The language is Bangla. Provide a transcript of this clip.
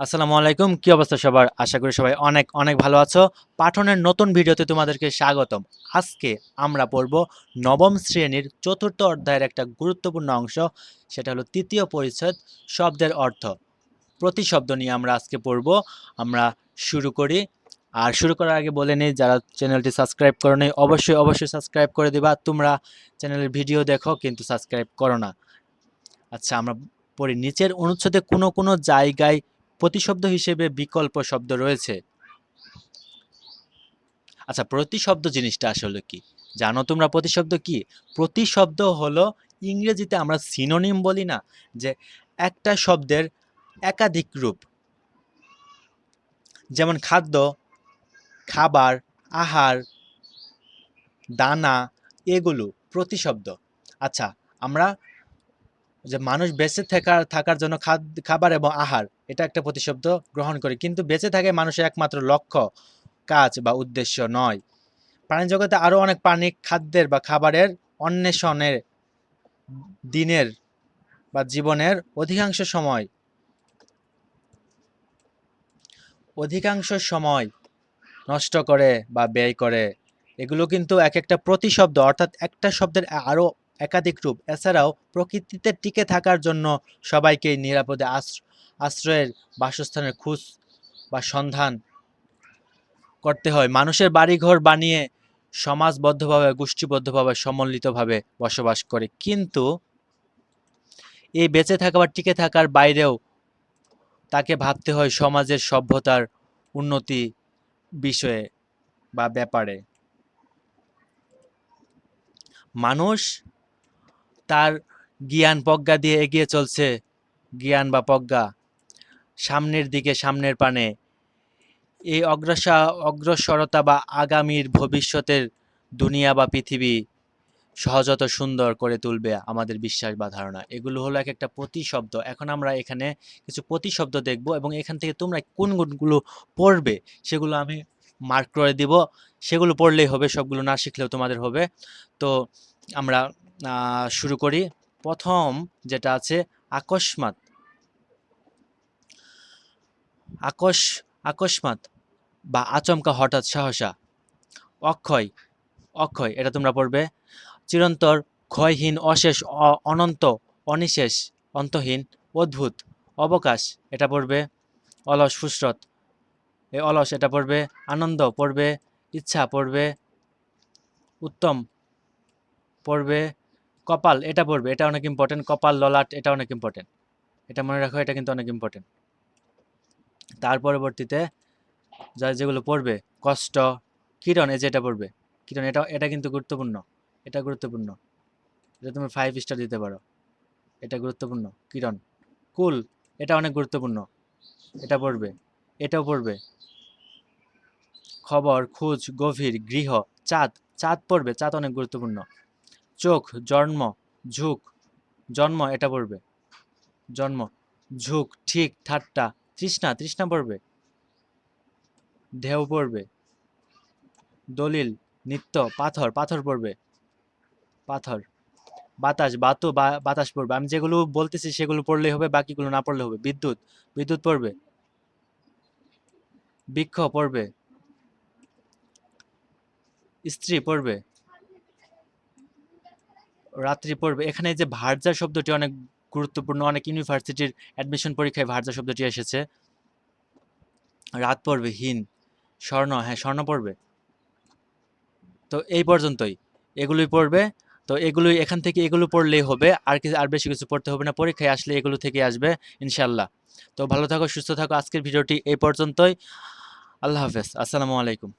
আসসালামু আলাইকুম। কি অবস্থা সবার? আশা করি সবাই অনেক অনেক ভালো আছো। পাঠনের নতুন ভিডিওতে তোমাদেরকে স্বাগতম। আজকে আমরা পড়ব নবম শ্রেণির চতুর্থ অধ্যায়ের একটা গুরুত্বপূর্ণ অংশ, সেটা হলো তৃতীয় পরিচ্ছেদ, শব্দের অর্থ। প্রতি শব্দ নিয়ে আমরা আজকে পড়ব। আমরা শুরু করি। আর শুরু করার আগে বলে নিই, যারা চ্যানেলটি সাবস্ক্রাইব করো নি অবশ্যই অবশ্যই সাবস্ক্রাইব করে দিবা। তোমরা চ্যানেলের ভিডিও দেখো, কিন্তু সাবস্ক্রাইব করো না। আচ্ছা আমরা পড়ি নিচের অনুচ্ছেদে কোনো কোনো জায়গায় প্রতিশব্দ হিসেবে বিকল্প শব্দ রয়েছে। আচ্ছা প্রতিশব্দ জিনিসটা আসলে কি? জানো তোমরা প্রতিশব্দ কি? প্রতিশব্দ হলো ইংরেজিতে আমরা সিনোনিম বলি না, যে একটা শব্দের একাধিক রূপ। যেমন খাদ্য, খাবার, আহার, দানা, এগুলো প্রতিশব্দ। আচ্ছা আমরা যে মানুষ বেঁচে থাকার থাকার জন্য খাবার এবং আহার, এটা একটা প্রতিশব্দ গ্রহণ করে। কিন্তু বেঁচে থাকে মানুষের একমাত্র লক্ষ্য, কাজ বা উদ্দেশ্য নয়। প্রাণী জগতে আরও অনেক প্রাণী খাদ্যের বা খাবারের অন্বেষণের দিনের বা জীবনের অধিকাংশ সময় অধিকাংশ সময় নষ্ট করে বা ব্যয় করে। এগুলো কিন্তু এক একটা প্রতিশব্দ, অর্থাৎ একটা শব্দের আরও একাধিক রূপ। এছাড়াও, প্রকৃতিতে টিকে থাকার জন্য সবাইকে নিরাপদে আশ্র- আশ্রয়ের বাসস্থানের খোঁজ বা সন্ধান করতে হয়। মানুষের বাড়িঘর বানিয়ে সমাজবদ্ধভাবে, গোষ্ঠীবদ্ধভাবে সমন্বিতভাবে বসবাস করে। কিন্তু এই বেঁচে থাকা বা টিকে থাকার বাইরেও তাকে ভাবতে হয় সমাজের সভ্যতার উন্নতি বিষয়ে বা ব্যাপারে। মানুষ তার জ্ঞান প্রজ্ঞা দিয়ে এগিয়ে চলছে, জ্ঞান বা প্রজ্ঞা সামনের দিকে, সামনের পানে। এই অগ্রসা, অগ্রসরতা বা আগামীর ভবিষ্যতের দুনিয়া বা পৃথিবী সহজত সুন্দর করে তুলবে আমাদের বিশ্বাস বা ধারণা। এগুলো হলো এক একটা প্রতিশব্দ। এখন আমরা এখানে কিছু প্রতিশব্দ দেখব এবং এখান থেকে তোমরা কোন গুণগুলো পড়বে, সেগুলো আমি মার্ক করে দিব। সেগুলো পড়লেই হবে, সবগুলো না শিখলেও তোমাদের হবে। তো আমরা শুরু করি। প্রথম যেটা আছে, আকস্মাত। আকস, আকস্মাত বা আচমকা হঠাৎ সাহসা। অক্ষয় অক্ষয়, এটা তোমরা পড়বে। চিরন্তর, ক্ষয়হীন, অশেষ অনন্ত, অনিশেষ, অন্তহীন, অদ্ভুত, অবকাশ, এটা পড়বে। অলস, ফুসরত এই অলস, এটা পড়বে। আনন্দ পড়বে। ইচ্ছা পড়বে। উত্তম পড়বে। কপাল, এটা পড়বে, এটা অনেক ইম্পর্টেন্ট কপাল, ললাট, এটা অনেক ইম্পর্টেন্ট এটা মনে রাখো, এটা কিন্তু অনেক ইম্পর্টেন্ট তার পরবর্তীতে যা যেগুলো পড়বে, কষ্ট, কিরণ, এই যে এটা পড়বে, কিরণ, এটা এটা কিন্তু গুরুত্বপূর্ণ, এটা গুরুত্বপূর্ণ। এটা তুমি ফাইভ স্টার দিতে পারো, এটা গুরুত্বপূর্ণ। কিরণ, কুল, এটা অনেক গুরুত্বপূর্ণ, এটা পড়বে, এটাও পড়বে। খবর, খোঁজ, গভীর, গৃহ, চাঁদ চাঁদ পড়বে, চাঁদ অনেক গুরুত্বপূর্ণ। চোখ, জন্ম, ঝুঁক। জন্ম, এটা পড়বে। জন্ম, ঝুঁক, ঠিক, ঠাট্টা, তৃষ্ণা তৃষ্ণা পড়বে। ঢেউ পড়বে। দলিল, নিত্য, পাথর পাথর পড়বে। পাথর। বাতাস, বাতু বাতাস পড়বে। আমি যেগুলো বলতেছি, সেগুলো পড়লেই হবে, বাকিগুলো না পড়লে হবে। বিদ্যুৎ বিদ্যুৎ পড়বে। বৃক্ষ পড়বে। স্ত্রী পড়বে। রাত্রি পড়বে। এখানে যে ভার্জা শব্দটি অনেক গুরুত্বপূর্ণ, অনেক ইউনিভার্সিটির অ্যাডমিশন পরীক্ষায় ভার্জা শব্দটি এসেছে। রাত পড়বে, হীন, স্বর্ণ হ্যাঁ স্বর্ণ পড়বে। তো এই পর্যন্তই। এগুলোই পড়বে। তো এগুলোই, এখান থেকে এগুলো পড়লেই হবে। আর কিছু আর বেশি কিছু পড়তে হবে না। পরীক্ষায় আসলে এগুলো থেকে আসবে ইনশাল্লাহ তো ভালো থাকো, সুস্থ থাকো। আজকের ভিডিওটি এই পর্যন্তই। আল্লাহ হাফেজ। আসসালামু আলাইকুম।